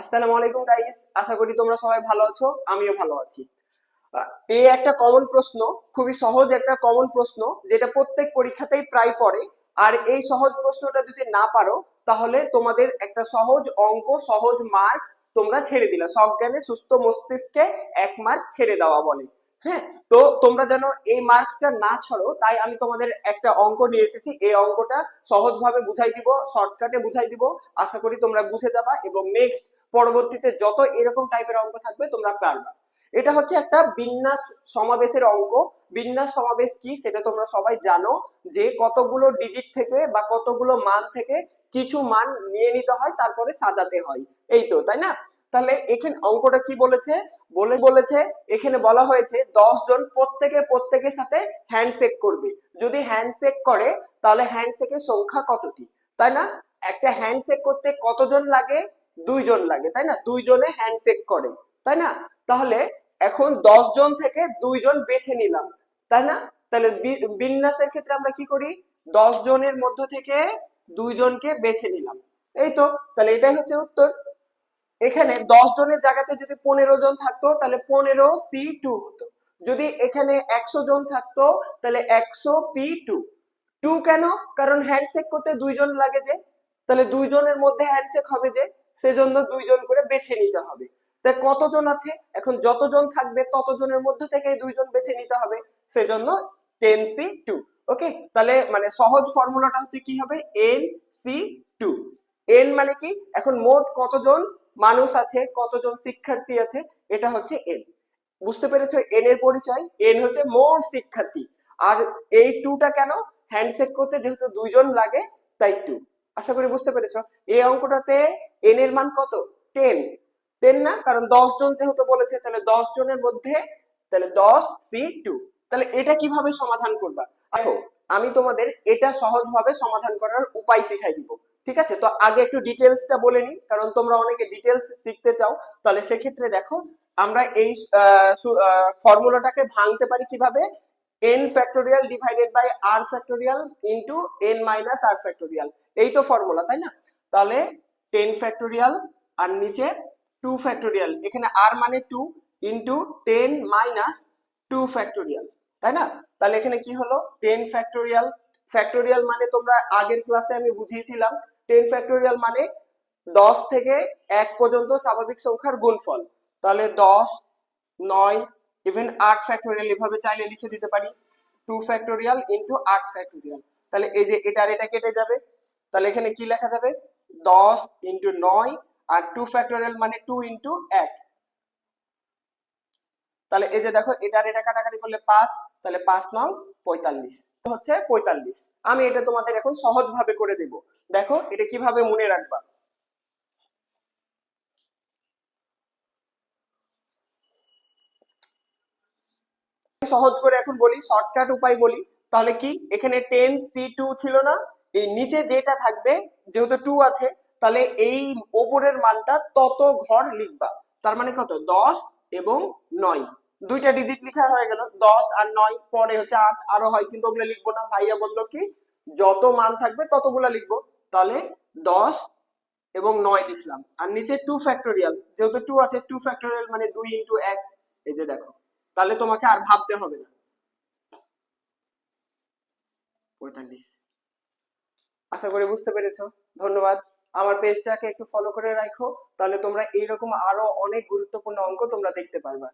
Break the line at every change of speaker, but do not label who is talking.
আসসালামু আলাইকুম গাইস আশা করি তোমরা সবাই ভালো আছো, আমিও ভালো আছি। এই একটা কমন প্রশ্ন, খুবই সহজ একটা কমন প্রশ্ন, যেটা প্রত্যেক পরীক্ষাতেই প্রায় পড়ে। আর এই সহজ প্রশ্নটা যদি না পারো, তাহলে তোমাদের একটা সহজ অঙ্ক, সহজ মার্কস তোমরা ছেড়ে দিলা। সজ্ঞানে সুস্থ মস্তিষ্কে এক মার্ক ছেড়ে দেওয়া বলে। হ্যাঁ তো তোমরা যেন এই মার্কসটা না ছাড়ো, তাই আমি তোমাদের একটা অঙ্ক নিয়ে এসেছি। এই অঙ্কটা সহজভাবে বুঝাই দিব শর্টকাটে বুঝাই দিব। আশা করি তোমরা বুঝে যাবা এবং নেক্সট পরবর্তীতে যত এরকম টাইপের অঙ্ক থাকবে, তোমরা পারবা। এটা হচ্ছে একটা বিন্যাস সমাবেশের অঙ্ক। বিন্যাস সমাবেশ কি সেটা তোমরা সবাই জানো, যে কতগুলো ডিজিট থেকে বা কতগুলো মান থেকে কিছু মান নিয়ে নিতে হয়, তারপরে সাজাতে হয়। এই তো, তাই না? তাহলে এখানে অঙ্কটা কি বলেছে? বলে বলেছে, এখানে বলা হয়েছে দশ জন প্রত্যেকে প্রত্যেকের সাথে হ্যান্ডশেক করবে। যদি হ্যান্ডশেক করে, তাহলে হ্যান্ডশেকের সংখ্যা কতটি? তাই না? একটা হ্যান্ডশেক করতে কতজন লাগে? দুইজন লাগে, তাই না? দুইজনে হ্যান্ডশেক করে, তাই না? তাহলে এখন দশ জন থেকে দুইজন বেছে নিলাম, তাই না? তাহলে বিন্যাসের ক্ষেত্রে আমরা কি করি? দশ জনের মধ্য থেকে দুইজনকে বেছে নিলাম। এই তো, তাহলে এটাই হচ্ছে উত্তর। এখানে দশ জনের জায়গাতে যদি পনেরো জন থাকতো, তাহলে পনেরো সি টু হতো। যদি এখানে একশো জন থাকতো, তাহলে একশো পি টু টু কেন? কারণ হ্যান্ডশেক করতে দুইজন লাগে যে। তাহলে দুইজনের মধ্যে হ্যান্ডশেক হবে যে, সেজন্য দুইজন করে বেছে নিতে হবে। তা কতজন আছে? এখন যতজন থাকবে ততজনের মধ্যে থেকে দুইজন বেছে নিতে হবে, সেজন্য টেন সি টু ওকে তাহলে মানে সহজ ফর্মুলাটা হচ্ছে কি হবে? এন সি টু এন মানে কি? এখন মোট কতজন? মানুষ আছে, কতজন শিক্ষার্থী আছে, এটা হচ্ছে এন বুঝতে পেরেছ? এন এর পরিচয় এন হচ্ছে মোট শিক্ষার্থী। আর এই টুটা কেন? হ্যান্ডশেক করতে যেহেতু দুইজন লাগে, তাই টু আশা করি বুঝতে পেরেছ? এই অঙ্কটাতে এন এর মান কত? টেন টেন না? কারণ দশ জন যেহেতু বলেছে, তাহলে দশ জনের মধ্যে, তাহলে দশ, সি টু তাহলে এটা কীভাবে সমাধান করবা? দেখো, আমি তোমাদের এটা সহজভাবে সমাধান করার উপায় শিখাই দিব। ঠিক আছে? তো আগে একটু ডিটেলসটা বলে নিই, কারণ তোমরা অনেকে ডিটেলস শিখতে চাও। তাহলে সেক্ষেত্রে দেখো, আমরা এই ফর্মুলাটাকে ভাঙতে পারি কীভাবে? n factorial divided by r factorial into n minus r factorial এই তো ফর্মুলা তাই না? তাহলে 10 ফ্যাক্টোরিয়াল আর নিচে 2 ফ্যাক্টোরিয়াল এখানে r মানে 2 ইনটু 10 মাইনাস 2 ফ্যাক্টোরিয়াল তাই না? তাহলে এখানে কি হলো? 10 ফ্যাক্টোরিয়াল ফ্যাক্টোরিয়াল মানে তোমরা আগের ক্লাসে আমি বুঝিয়েছিলাম 10 ফ্যাক্টোরিয়াল মানে 10 থেকে 1 পর্যন্ত স্বাভাবিক সংখ্যার গুণফল। তাহলে 10 9 ইভেন 8 ফ্যাক্টোরিয়াল এভাবে চাইলে লিখে দিতে পারি। 2 ফ্যাক্টোরিয়াল ইনটু 8 ফ্যাক্টোরিয়াল। তাহলে এই যে এটা আর এটা কেটে যাবে। তাহলে এখানে কি লেখা যাবে? 10 ইনটু 9 আর 2 ফ্যাক্টোরিয়াল মানে 2 ইনটু 1 তাহলে এই যে দেখো, এটা আর এটা কাটাকাটি করলে 5 তাহলে 5 নং 45 হচ্ছে 45 আমি এটা তোমাদের এখন সহজ ভাবে করে দেব। দেখো, এটা কীভাবে মনে রাখবা? সহজ করে এখন বলি, শর্টকাট উপায় বলি। তাহলে কি? এখানে টেন সি টু ছিল না। এই নিচে যেটা থাকবে, যেহেতু টু আছে, তাহলে এই ওপরের মানটা তত ঘর লিখবা। তার মানে কত? দশ এবং নয়। দুইটা ডিজিট লিখা হয়ে গেল। দশ আর নয়, পরে হচ্ছে আট, আরও হয়, কিন্তু ওগুলো লিখব না। ভাইয়া বলল কি, যত মান থাকবে ততগুলা লিখব। তাহলে দশ এবং নয় লিখলাম। আর নিচে টু ফ্যাক্টোরিয়াল যেহেতু টু আছে টু ফ্যাক্টোরিয়াল মানে দুই ইন্টু এক। এই যে দেখো, তাহলে তোমাকে আর ভাবতে হবে না। পঁয়তাল্লিশ। আশা করি বুঝতে পেরেছ। ধন্যবাদ। আমার পেজটাকে একটু ফলো করে রাখো। তাহলে তোমরা এইরকম আরও অনেক গুরুত্বপূর্ণ অঙ্ক তোমরা দেখতে পারবা।